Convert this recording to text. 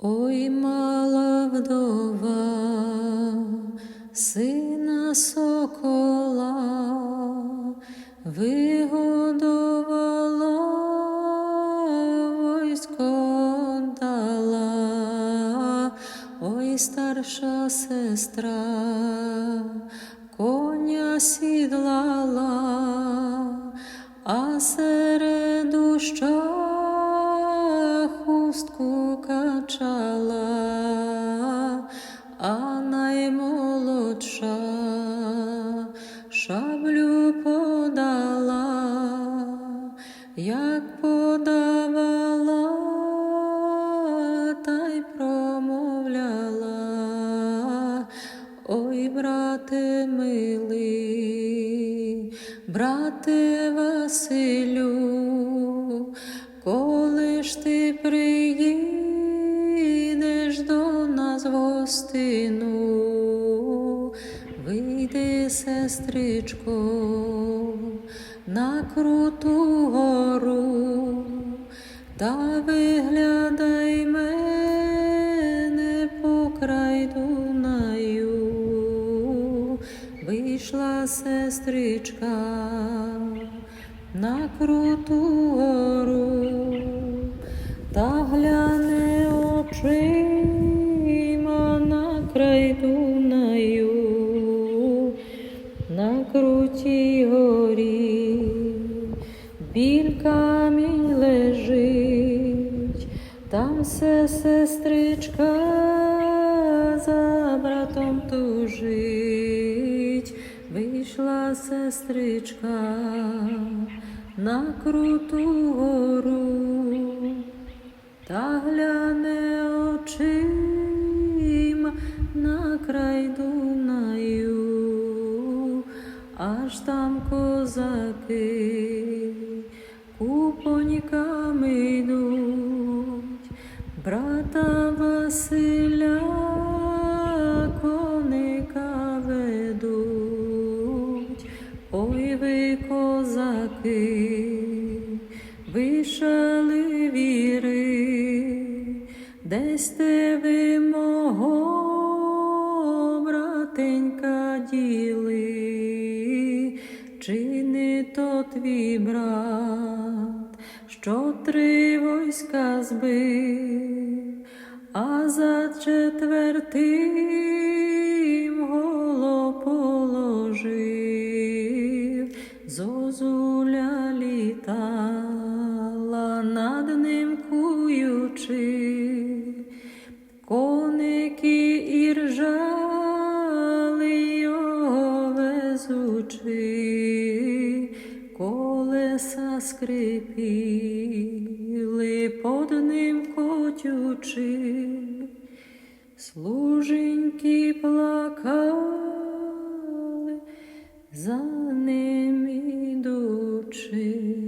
Ой, мала вдова, сина сокола, вигодовала, войсько дала, ой, старша сестра, коня сідлала, а серед доща качала, а наймолодша шаблю подала, як подавала, та й промовляла, ой, брате милий, брате Василю, коли ж ти приїдеш гостину, вийди, сестричко, на круту гору, та виглядай мене по край Дунаю, вийшла сестричка на круту гору, та гляне все сестричка за братом тужить, вийшла сестричка на круту гору, та гляне очима на край Дунаю, аж там козаки купоньками Василя коника ведуть, ой ви козаки, ви віри, десь те ви мого братенька діли, чи не то твій брат, що три войска збив, за четвертим голо положив, зозуля літала над ним куючи, коники і ржали його везучи, колеса скрипіли под ним котючи, служеньки плакали за ним ідучи.